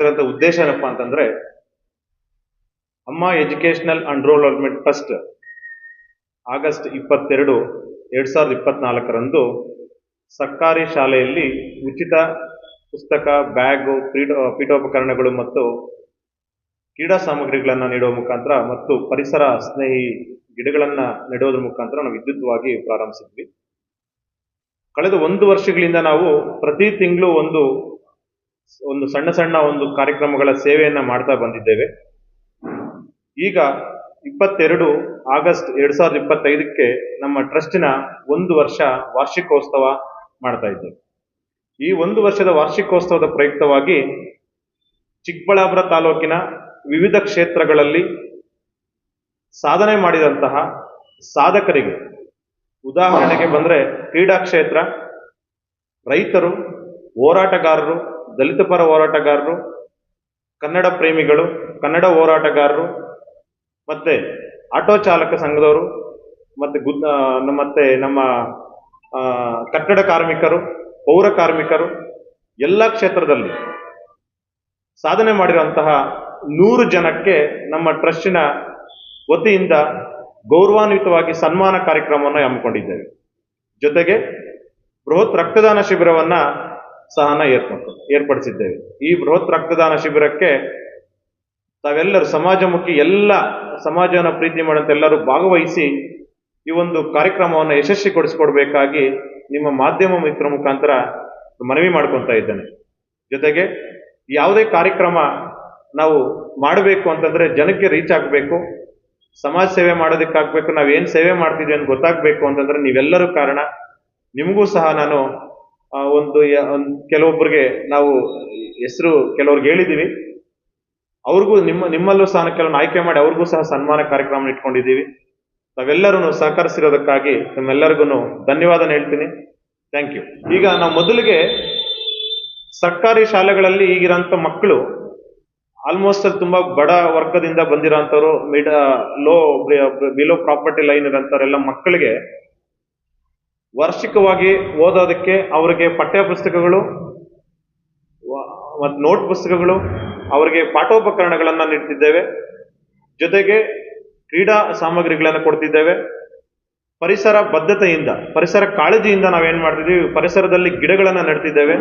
ಉದ್ದೇಶ ಏನಪ್ಪಾ ಅಂತಂದ್ರೆ, ಅಮ್ಮ ಎಜುಕೇಶನಲ್ ಅನ್ರೋಲ್ಮೆಂಟ್ ಫಸ್ಟ್ ಆಗಸ್ಟ್ ಇಪ್ಪತ್ತೆರಡು, ಎರಡ್ ಸಾವಿರದ ಇಪ್ಪತ್ನಾಲ್ಕರಂದು ಸರ್ಕಾರಿ ಶಾಲೆಯಲ್ಲಿ ಉಚಿತ ಪುಸ್ತಕ, ಬ್ಯಾಗು, ಪೀಠ, ಪೀಠೋಪಕರಣಗಳು ಮತ್ತು ಕ್ರೀಡಾ ಸಾಮಗ್ರಿಗಳನ್ನು ನೀಡುವ ಮುಖಾಂತರ ಮತ್ತು ಪರಿಸರ ಸ್ನೇಹಿ ಗಿಡಗಳನ್ನ ನೆಡುವುದರ ಮುಖಾಂತರ ನಾವು ವಿದ್ಯುತ್ವಾಗಿ ಪ್ರಾರಂಭಿಸಿದ್ವಿ. ಕಳೆದ ಒಂದು ವರ್ಷಗಳಿಂದ ನಾವು ಪ್ರತಿ ತಿಂಗಳು ಒಂದು ಒಂದು ಸಣ್ಣ ಸಣ್ಣ ಒಂದು ಕಾರ್ಯಕ್ರಮಗಳ ಸೇವೆಯನ್ನ ಮಾಡ್ತಾ ಬಂದಿದ್ದೇವೆ. ಈಗ ಇಪ್ಪತ್ತೆರಡು ಆಗಸ್ಟ್ ಎರಡ್ ಸಾವಿರದ ಇಪ್ಪತ್ತೈದಕ್ಕೆ ನಮ್ಮ ಟ್ರಸ್ಟಿನ ಒಂದು ವರ್ಷ ವಾರ್ಷಿಕೋತ್ಸವ ಮಾಡ್ತಾ ಇದ್ದೇವೆ. ಈ ಒಂದು ವರ್ಷದ ವಾರ್ಷಿಕೋತ್ಸವದ ಪ್ರಯುಕ್ತವಾಗಿ ಚಿಕ್ಕಬಳ್ಳಾಪುರ ತಾಲೂಕಿನ ವಿವಿಧ ಕ್ಷೇತ್ರಗಳಲ್ಲಿ ಸಾಧನೆ ಮಾಡಿದಂತಹ ಸಾಧಕರಿಗೆ ಉದಾಹರಣೆಗೆ ಬಂದ್ರೆ ಕ್ರೀಡಾ ಕ್ಷೇತ್ರ ರೈತರು, ಹೋರಾಟಗಾರರು ದಲಿತ ಪರ ಹೋರಾಟಗಾರರು, ಕನ್ನಡ ಪ್ರೇಮಿಗಳು, ಕನ್ನಡ ಹೋರಾಟಗಾರರು, ಮತ್ತೆ ಆಟೋ ಚಾಲಕ ಸಂಘದವರು, ಮತ್ತೆ ಗುದ್ ಮತ್ತೆ ನಮ್ಮ ಕಟ್ಟಡ ಕಾರ್ಮಿಕರು, ಪೌರ ಕಾರ್ಮಿಕರು, ಎಲ್ಲ ಕ್ಷೇತ್ರದಲ್ಲಿ ಸಾಧನೆ ಮಾಡಿರುವಂತಹ ನೂರು ಜನಕ್ಕೆ ನಮ್ಮ ಟ್ರಸ್ಟಿನ ವತಿಯಿಂದ ಗೌರವಾನ್ವಿತವಾಗಿ ಸನ್ಮಾನ ಕಾರ್ಯಕ್ರಮವನ್ನು ಹಮ್ಮಿಕೊಂಡಿದ್ದೇವೆ. ಜೊತೆಗೆ ಬೃಹತ್ ರಕ್ತದಾನ ಶಿಬಿರವನ್ನ ಸಹ ನಾವು ಏರ್ಪಟ್ಟು ಏರ್ಪಡಿಸಿದ್ದೇವೆ. ಈ ಬೃಹತ್ ರಕ್ತದಾನ ಶಿಬಿರಕ್ಕೆ ತಾವೆಲ್ಲರೂ ಸಮಾಜಮುಖಿ, ಎಲ್ಲ ಸಮಾಜವನ್ನು ಪ್ರೀತಿ ಮಾಡುವಂತ ಎಲ್ಲರೂ ಭಾಗವಹಿಸಿ ಈ ಒಂದು ಕಾರ್ಯಕ್ರಮವನ್ನು ಯಶಸ್ವಿಗೊಳಿಸಿಕೊಡ್ಬೇಕಾಗಿ ನಿಮ್ಮ ಮಾಧ್ಯಮ ಮಿತ್ರ ಮುಖಾಂತರ ಮನವಿ ಮಾಡ್ಕೊತಾ ಇದ್ದೇನೆ. ಜೊತೆಗೆ ಯಾವುದೇ ಕಾರ್ಯಕ್ರಮ ನಾವು ಮಾಡಬೇಕು ಅಂತಂದ್ರೆ ಜನಕ್ಕೆ ರೀಚ್ ಆಗಬೇಕು, ಸಮಾಜ ಸೇವೆ ಮಾಡೋದಕ್ಕಾಗಬೇಕು ನಾವು ಏನು ಸೇವೆ ಮಾಡ್ತಿದ್ವಿ ಅಂತ ಗೊತ್ತಾಗಬೇಕು ಅಂತಂದ್ರೆ ನೀವೆಲ್ಲರೂ ಕಾರಣ. ನಿಮಗೂ ಸಹ ನಾನು ಒಂದು ಯ- ಕೆಲವೊಬ್ಬರಿಗೆ ನಾವು ಹೆಸರು ಕೆಲವ್ರಿಗೆ ಹೇಳಿದೀವಿ ಅವ್ರಿಗೂ ನಿಮ್ಮ, ನಿಮ್ಮಲ್ಲೂ ಸಹ ಕೆಲವನ್ನ ಆಯ್ಕೆ ಮಾಡಿ ಅವ್ರಿಗೂ ಸಹ ಸನ್ಮಾನ ಕಾರ್ಯಕ್ರಮ ಇಟ್ಕೊಂಡಿದ್ದೀವಿ. ತಾವೆಲ್ಲರೂ ಸಹಕರಿಸಿರೋದಕ್ಕಾಗಿ ತಮ್ಮೆಲ್ಲರಿಗೂ ಧನ್ಯವಾದ ಹೇಳ್ತೀನಿ. ಥ್ಯಾಂಕ್ ಯು ಈಗ ನಾವು ಮೊದಲಿಗೆ ಸರ್ಕಾರಿ ಶಾಲೆಗಳಲ್ಲಿ ಈಗಿರೋಂಥ ಮಕ್ಕಳು ಆಲ್ಮೋಸ್ಟ್ ಅಲ್ಲಿ ತುಂಬಾ ಬಡ ವರ್ಗದಿಂದ ಬಂದಿರೋಂಥವ್ರು mid low below poverty line ಇರೋಂಥವ್ರೆಲ್ಲ ಮಕ್ಕಳಿಗೆ ವಾರ್ಷಿಕವಾಗಿ ಓದೋದಕ್ಕೆ ಅವರಿಗೆ ಪಠ್ಯ ಪುಸ್ತಕಗಳು ಮತ್ತು ನೋಟ್ ಪುಸ್ತಕಗಳು, ಅವರಿಗೆ ಪಾಠೋಪಕರಣಗಳನ್ನು ನೀಡ್ತಿದ್ದೇವೆ. ಜೊತೆಗೆ ಕ್ರೀಡಾ ಸಾಮಗ್ರಿಗಳನ್ನು ಕೊಡ್ತಿದ್ದೇವೆ. ಪರಿಸರ ಬದ್ಧತೆಯಿಂದ, ಪರಿಸರ ಕಾಳಜಿಯಿಂದ ನಾವೇನ್ ಮಾಡ್ತಿದ್ದೀವಿ, ಪರಿಸರದಲ್ಲಿ ಗಿಡಗಳನ್ನು ನೆಡ್ತಿದ್ದೇವೆ.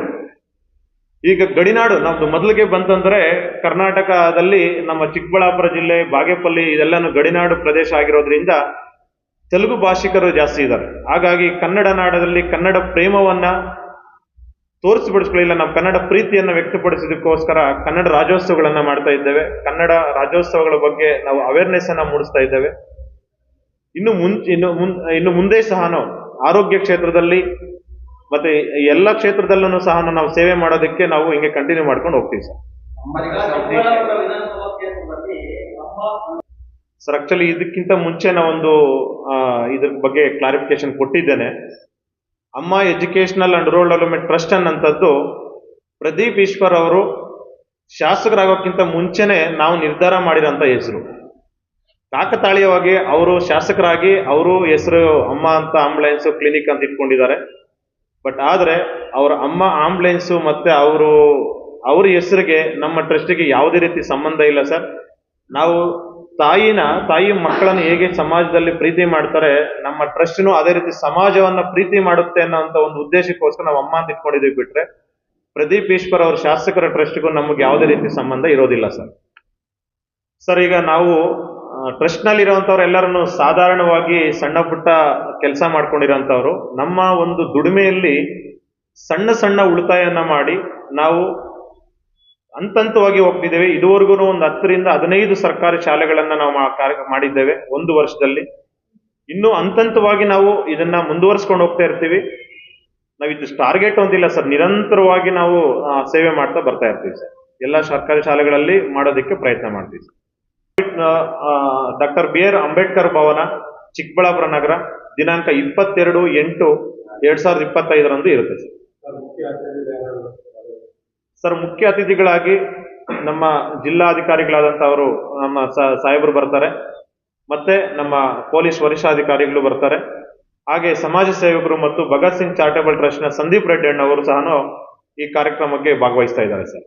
ಈಗ ಗಡಿನಾಡು ನಮ್ಮದು ಮೊದಲಿಗೆ ಬಂತಂದರೆ ಕರ್ನಾಟಕದಲ್ಲಿ ನಮ್ಮ ಚಿಕ್ಕಬಳ್ಳಾಪುರ ಜಿಲ್ಲೆ, ಬಾಗೇಪಲ್ಲಿ, ಇದೆಲ್ಲನೂ ಗಡಿನಾಡು ಪ್ರದೇಶ ಆಗಿರೋದ್ರಿಂದ ತೆಲುಗು ಭಾಷಿಕರು ಜಾಸ್ತಿ ಇದ್ದಾರೆ. ಹಾಗಾಗಿ ಕನ್ನಡ ನಾಡದಲ್ಲಿ ಕನ್ನಡ ಪ್ರೇಮವನ್ನ ತೋರಿಸ್ಬಿಡಿಸ್ಕೊಳ್ಳಿಲ್ಲ. ನಾವು ಕನ್ನಡ ಪ್ರೀತಿಯನ್ನ ವ್ಯಕ್ತಪಡಿಸೋದಕ್ಕೋಸ್ಕರ ಕನ್ನಡ ರಾಜ್ಯೋತ್ಸವಗಳನ್ನ ಮಾಡ್ತಾ ಇದ್ದೇವೆ. ಕನ್ನಡ ರಾಜ್ಯೋತ್ಸವಗಳ ಬಗ್ಗೆ ನಾವು ಅವೇರ್ನೆಸ್ ಅನ್ನ ಮೂಡಿಸ್ತಾ ಇದ್ದೇವೆ. ಇನ್ನು ಮುಂ ಇನ್ನು ಮುನ್, ಇನ್ನು ಮುಂದೆ ಸಹ ನಾವು ಆರೋಗ್ಯ ಕ್ಷೇತ್ರದಲ್ಲಿ ಮತ್ತೆ ಎಲ್ಲ ಕ್ಷೇತ್ರದಲ್ಲೂ ಸಹ ನಾವು ಸೇವೆ ಮಾಡೋದಕ್ಕೆ ನಾವು ಹಿಂಗೆ ಕಂಟಿನ್ಯೂ ಮಾಡ್ಕೊಂಡು ಹೋಗ್ತೀವಿ ಸರ್. ಸರ್ ಆಕ್ಚುಲಿ ಇದಕ್ಕಿಂತ ಮುಂಚೆ ಒಂದು ಇದ್ರ ಬಗ್ಗೆ ಕ್ಲಾರಿಫಿಕೇಶನ್ ಕೊಟ್ಟಿದ್ದೇನೆ. Amma educational and rural development trust ಅನ್ನಂಥದ್ದು, Pradeep Eshwar ಅವರು ಶಾಸಕರಾಗೋಕ್ಕಿಂತ ಮುಂಚೆನೆ ನಾವು ನಿರ್ಧಾರ ಮಾಡಿರೋಂಥ ಹೆಸರು. ಕಾಕತಾಳೀಯವಾಗಿ ಅವರು ಶಾಸಕರಾಗಿ, ಅವರು ಹೆಸರು ಅಮ್ಮ ಅಂತ ಆಂಬುಲೆನ್ಸ್ ಕ್ಲಿನಿಕ್ ಅಂತ ಇಟ್ಕೊಂಡಿದ್ದಾರೆ. ಬಟ್ ಆದರೆ, ಅವರ ಅಮ್ಮ ಆಂಬುಲೆನ್ಸು ಮತ್ತೆ ಅವರು, ಅವ್ರ ಹೆಸರಿಗೆ ನಮ್ಮ ಟ್ರಸ್ಟಿಗೆ ಯಾವುದೇ ರೀತಿ ಸಂಬಂಧ ಇಲ್ಲ ಸರ್ ನಾವು ತಾಯಿನ ತಾಯಿ ಮಕ್ಕಳನ್ನು ಹೇಗೆ ಸಮಾಜದಲ್ಲಿ ಪ್ರೀತಿ ಮಾಡ್ತಾರೆ, ನಮ್ಮ ಟ್ರಸ್ಟ್ನು ಅದೇ ರೀತಿ ಸಮಾಜವನ್ನ ಪ್ರೀತಿ ಮಾಡುತ್ತೆ ಅನ್ನೋಂಥ ಒಂದು ಉದ್ದೇಶಕ್ಕೋಸ್ಕರ ನಾವು ಅಮ್ಮ ಅಂತ ಇಟ್ಕೊಂಡಿದ್ದೀವಿ ಬಿಟ್ರೆ, ಪ್ರದೀಪ್ ಈಶ್ವರ್ ಅವ್ರ ಶಾಸಕರ ಟ್ರಸ್ಟ್ಗೂ ನಮಗೆ ಯಾವುದೇ ರೀತಿ ಸಂಬಂಧ ಇರೋದಿಲ್ಲ ಸರ್. ಸರ್, ಈಗ ನಾವು ಟ್ರಸ್ಟ್ನಲ್ಲಿ ಎಲ್ಲರನ್ನು ಸಾಧಾರಣವಾಗಿ ಸಣ್ಣ ಪುಟ್ಟ ಕೆಲಸ ಮಾಡ್ಕೊಂಡಿರೋಂಥವ್ರು, ನಮ್ಮ ಒಂದು ದುಡಿಮೆಯಲ್ಲಿ ಸಣ್ಣ ಸಣ್ಣ ಉಳಿತಾಯನ ಮಾಡಿ ನಾವು ಹಂತವಾಗಿ ಹೋಗ್ತಿದ್ದೇವೆ ಇದುವರೆಗೂ ಒಂದು ಹತ್ತರಿಂದ ಹದಿನೈದು ಸರ್ಕಾರಿ ಶಾಲೆಗಳನ್ನ ನಾವು ಮಾಡಿದ್ದೇವೆ ಒಂದು ವರ್ಷದಲ್ಲಿ. ಇನ್ನು ಹಂತವಾಗಿ ನಾವು ಇದನ್ನ ಮುಂದುವರಿಸ್ಕೊಂಡು ಹೋಗ್ತಾ ಇರ್ತೀವಿ. ನಾವು ಇದು ಟಾರ್ಗೆಟ್ ಒಂದಿಲ್ಲ ಸರ್. ನಿರಂತರವಾಗಿ ನಾವು ಸೇವೆ ಮಾಡ್ತಾ ಬರ್ತಾ ಇರ್ತೀವಿ ಸರ್. ಎಲ್ಲ ಸರ್ಕಾರಿ ಶಾಲೆಗಳಲ್ಲಿ ಮಾಡೋದಕ್ಕೆ ಪ್ರಯತ್ನ ಮಾಡ್ತೀವಿ doctor B R Ambedkar Bhavan, Chikkaballapura ನಗರ, ದಿನಾಂಕ ಇಪ್ಪತ್ತೆರಡು ಎಂಟು ಎರಡ್ ಸಾವಿರದ ಇಪ್ಪತ್ತೈದರಂದು ಇರುತ್ತೆ ಸರ್. ಸರ್, ಮುಖ್ಯ ಅತಿಥಿಗಳಾಗಿ ನಮ್ಮ ಜಿಲ್ಲಾಧಿಕಾರಿಗಳಾದಂಥವರು ನಮ್ಮ ಸಾಹೇಬರು ಬರ್ತಾರೆ. ಮತ್ತೆ ನಮ್ಮ ಪೊಲೀಸ್ ವರಿಷ್ಠಾಧಿಕಾರಿಗಳು ಬರ್ತಾರೆ. ಹಾಗೆ ಸಮಾಜ ಸೇವಕರು ಮತ್ತು ಭಗತ್ ಸಿಂಗ್ ಚಾರಿಟಬಲ್ ಟ್ರಸ್ಟ್ನ ಸಂದೀಪ್ ರೆಡ್ಡಿ ಅಣ್ಣವರು ಸಹ ಈ ಕಾರ್ಯಕ್ರಮಕ್ಕೆ ಭಾಗವಹಿಸ್ತಾ ಇದ್ದಾರೆ, ಸರ್.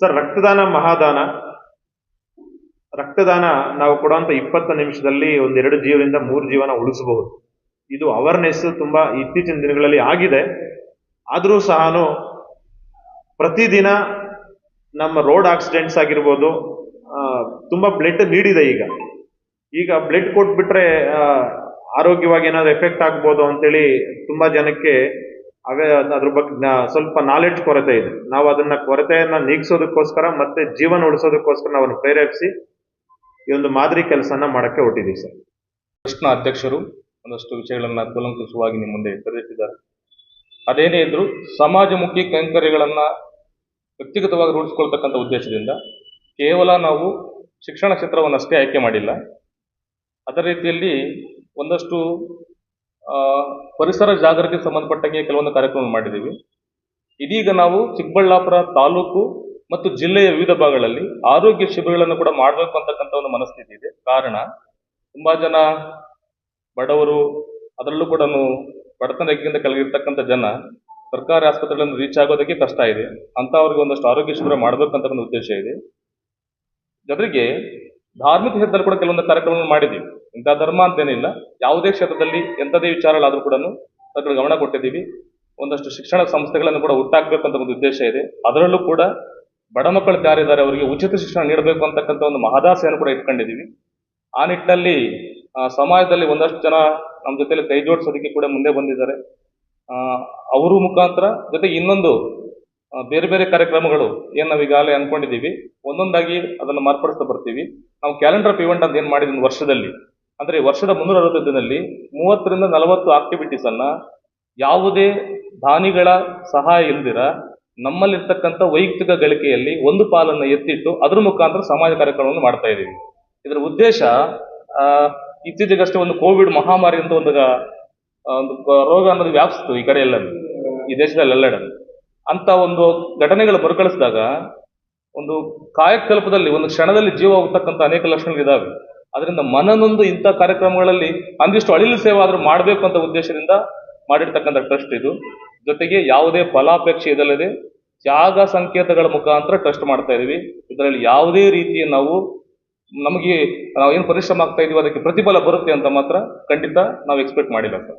ಸರ್, ರಕ್ತದಾನ ಮಹಾದಾನ. ರಕ್ತದಾನ ನಾವು ಕೊಡುವಂತ ಇಪ್ಪತ್ತು ನಿಮಿಷದಲ್ಲಿ ಒಂದೆರಡು ಜೀವದಿಂದ ಮೂರು ಜೀವನ ಉಳಿಸಬಹುದು. ಇದು ಅವೇರ್ನೆಸ್ ತುಂಬಾ ಇತ್ತೀಚಿನ ದಿನಗಳಲ್ಲಿ ಆಗಿದೆ. ಆದರೂ ಸಹ ಪ್ರತಿದಿನ ನಮ್ಮ ರೋಡ್ ಆಕ್ಸಿಡೆಂಟ್ಸ್ ಆಗಿರ್ಬೋದು ತುಂಬ ಬ್ಲಡ್ ನೀಡಿದೆ ಈಗ. ಈಗ ಬ್ಲಡ್ ಕೊಟ್ಬಿಟ್ರೆ ಆರೋಗ್ಯವಾಗಿ ಏನಾದ್ರು ಎಫೆಕ್ಟ್ ಆಗ್ಬೋದು ಅಂತೇಳಿ ತುಂಬ ಜನಕ್ಕೆ ಅವೇ, ಅದ್ರ ಬಗ್ಗೆ ಸ್ವಲ್ಪ ನಾಲೆಡ್ಜ್ ಕೊರತೆ ಇದೆ. ನಾವು ಅದನ್ನ ಕೊರತೆಯನ್ನು ನೀಗಿಸೋದಕ್ಕೋಸ್ಕರ ಮತ್ತೆ ಜೀವನ ಉಳಿಸೋದಕ್ಕೋಸ್ಕರ ನಾವು ಪ್ರೇರೇಪಿಸಿ ಈ ಒಂದು ಮಾದರಿ ಕೆಲಸನ ಮಾಡಕ್ಕೆ ಹೊಟ್ಟಿದ್ದೀವಿ ಸರ್. ಕೃಷ್ಣ ಅಧ್ಯಕ್ಷರು ಒಂದಷ್ಟು ವಿಷಯಗಳನ್ನ ಕೂಲಂಕುಷವಾಗಿ ನಿಮ್ಮ ಮುಂದೆ ಎತ್ತರಿಸಿದ್ದಾರೆ. ಅದೇನೇ ಇದ್ರು ಸಮಾಜಮುಖಿ ಕೈಂಕರ್ಯಗಳನ್ನ ವ್ಯಕ್ತಿಗತವಾಗಿ ರೂಢಿಸ್ಕೊಳ್ತಕ್ಕಂಥ ಉದ್ದೇಶದಿಂದ ಕೇವಲ ನಾವು ಶಿಕ್ಷಣ ಕ್ಷೇತ್ರವನ್ನಷ್ಟೇ ಆಯ್ಕೆ ಮಾಡಿಲ್ಲ. ಅದೇ ರೀತಿಯಲ್ಲಿ ಒಂದಷ್ಟು ಪರಿಸರ ಜಾಗೃತಿಗೆ ಸಂಬಂಧಪಟ್ಟಂಗೆ ಕೆಲವೊಂದು ಕಾರ್ಯಕ್ರಮ ಮಾಡಿದ್ದೀವಿ. ಇದೀಗ ನಾವು ಚಿಕ್ಕಬಳ್ಳಾಪುರ ತಾಲೂಕು ಮತ್ತು ಜಿಲ್ಲೆಯ ವಿವಿಧ ಭಾಗಗಳಲ್ಲಿ ಆರೋಗ್ಯ ಶಿಬಿರಗಳನ್ನು ಕೂಡ ಮಾಡಬೇಕು ಅಂತಕ್ಕಂಥ ಒಂದು ಮನಸ್ಥಿತಿ ಇದೆ. ಕಾರಣ, ತುಂಬಾ ಜನ ಬಡವರು, ಅದರಲ್ಲೂ ಕೂಡ ಬಡತನ ರೇಖೆಯಿಂದ ಕೆಳಗಿರ್ತಕ್ಕಂಥ ಜನ ಸರ್ಕಾರಿ ಆಸ್ಪತ್ರೆಗಳನ್ನು ರೀಚ್ ಆಗೋದಕ್ಕೆ ಕಷ್ಟ ಇದೆ. ಅಂತವರಿಗೆ ಒಂದಷ್ಟು ಆರೋಗ್ಯ ಶಿಬಿರ ಮಾಡಬೇಕಂತ ಒಂದು ಉದ್ದೇಶ ಇದೆ. ಜೊತೆಗೆ ಧಾರ್ಮಿಕ ಕ್ಷೇತ್ರದಲ್ಲಿ ಕೂಡ ಕೆಲವೊಂದು ಕಾರ್ಯಕ್ರಮಗಳನ್ನು ಮಾಡಿದ್ದೀವಿ. ಇಂಥ ಧರ್ಮ ಅಂತೇನಿಲ್ಲ. ಯಾವುದೇ ಕ್ಷೇತ್ರದಲ್ಲಿ ಎಂಥದೇ ವಿಚಾರಗಳಾದರೂ ಕೂಡ ಅದರ ಗಮನ ಕೊಟ್ಟಿದ್ದೀವಿ. ಒಂದಷ್ಟು ಶಿಕ್ಷಣ ಸಂಸ್ಥೆಗಳನ್ನು ಕೂಡ ಹುಟ್ಟಾಕ್ಬೇಕಂತ ಒಂದು ಉದ್ದೇಶ ಇದೆ. ಅದರಲ್ಲೂ ಕೂಡ ಬಡ ಮಕ್ಕಳು ಯಾರಿದ್ದಾರೆ ಅವರಿಗೆ ಉಚಿತ ಶಿಕ್ಷಣ ನೀಡಬೇಕು ಅಂತಕ್ಕಂಥ ಒಂದು ಮಹದಾಸೆಯನ್ನು ಕೂಡ ಇಟ್ಕೊಂಡಿದ್ದೀವಿ. ಆ ನಿಟ್ಟಿನಲ್ಲಿ ಸಮಾಜದಲ್ಲಿ ಒಂದಷ್ಟು ಜನ ನಮ್ಮ ಜೊತೆಲಿ ಕೈ ಜೋಡಿಸೋದಕ್ಕೆ ಕೂಡ ಮುಂದೆ ಬಂದಿದ್ದಾರೆ. ಅವರು ಮುಖಾಂತರ ಜೊತೆಗೆ ಇನ್ನೊಂದು ಬೇರೆ ಬೇರೆ ಕಾರ್ಯಕ್ರಮಗಳು ಏನು ನಾವು ಈಗಾಗಲೇ ಅನ್ಕೊಂಡಿದ್ದೀವಿ. ಒಂದೊಂದಾಗಿ ಅದನ್ನು ಮಾರ್ಪಡಿಸ್ತಾ ಬರ್ತೀವಿ. ನಾವು ಕ್ಯಾಲೆಂಡರ್ ಆಫ್ ಇವೆಂಟ್ ಅಂತ ಏನು ಮಾಡಿದ್ವಿ ವರ್ಷದಲ್ಲಿ. ಅಂದ್ರೆ ವರ್ಷದ ಮುನ್ನೂರ ಅರವತ್ತು ದಿನದಲ್ಲಿ ಮೂವತ್ತರಿಂದ ನಲವತ್ತು ಆಕ್ಟಿವಿಟೀಸ್ ಅನ್ನ ಯಾವುದೇ ದಾನಿಗಳ ಸಹಾಯ ಇಲ್ದಿರ ನಮ್ಮಲ್ಲಿರ್ತಕ್ಕಂಥ ವೈಯಕ್ತಿಕ ಗಳಿಕೆಯಲ್ಲಿ ಒಂದು ಪಾಲನ್ನು ಎತ್ತಿಟ್ಟು ಅದ್ರ ಮುಖಾಂತರ ಸಮಾಜ ಕಾರ್ಯಕ್ರಮವನ್ನು ಮಾಡ್ತಾ ಇದ್ದೀವಿ ಇದರ ಉದ್ದೇಶ ಇತ್ತೀಚೆಗಷ್ಟೇ ಒಂದು ಕೋವಿಡ್ ಮಹಾಮಾರಿ ಅಂತ ಒಂದು ಒಂದು ರೋಗ ಅನ್ನೋದು ವ್ಯಾಪಿಸ್ತು ಈ ಕಡೆ ಎಲ್ಲ ಈ ದೇಶದಲ್ಲೆಲ್ಲೆಡೆ ಅಂತ ಒಂದು ಘಟನೆಗಳು ಮರುಕಳಿಸಿದಾಗ ಒಂದು ಕಾಯಕಲ್ಪದಲ್ಲಿ, ಒಂದು ಕ್ಷಣದಲ್ಲಿ ಜೀವ ಹೋಗ್ತಕ್ಕಂಥ ಅನೇಕ ಲಕ್ಷಣಗಳಿದಾವೆ. ಅದರಿಂದ ಮನನೊಂದು ಇಂಥ ಕಾರ್ಯಕ್ರಮಗಳಲ್ಲಿ ಅಂದಿಷ್ಟು ಅಳಿಲು ಸೇವೆ ಆದರೂ ಮಾಡಬೇಕು ಅಂತ ಉದ್ದೇಶದಿಂದ ಮಾಡಿರ್ತಕ್ಕಂಥ ಟ್ರಸ್ಟ್ ಇದು. ಜೊತೆಗೆ ಯಾವುದೇ ಫಲಾಪೇಕ್ಷೆ ಇದಲ್ಲದೆ ತ್ಯಾಗ ಸಂಕೇತಗಳ ಮುಖಾಂತರ ಟ್ರಸ್ಟ್ ಮಾಡ್ತಾ ಇದೀವಿ ಇದರಲ್ಲಿ ಯಾವುದೇ ರೀತಿಯ ನಾವು ನಮಗೆ ನಾವು ಏನು ಪರಿಶ್ರಮ ಆಗ್ತಾ ಇದೀವಿ ಅದಕ್ಕೆ ಪ್ರತಿಫಲ ಬರುತ್ತೆ ಅಂತ ಮಾತ್ರ ಖಂಡಿತ ನಾವು ಎಕ್ಸ್ಪೆಕ್ಟ್ ಮಾಡಿಲ್ಲ ಸರ್.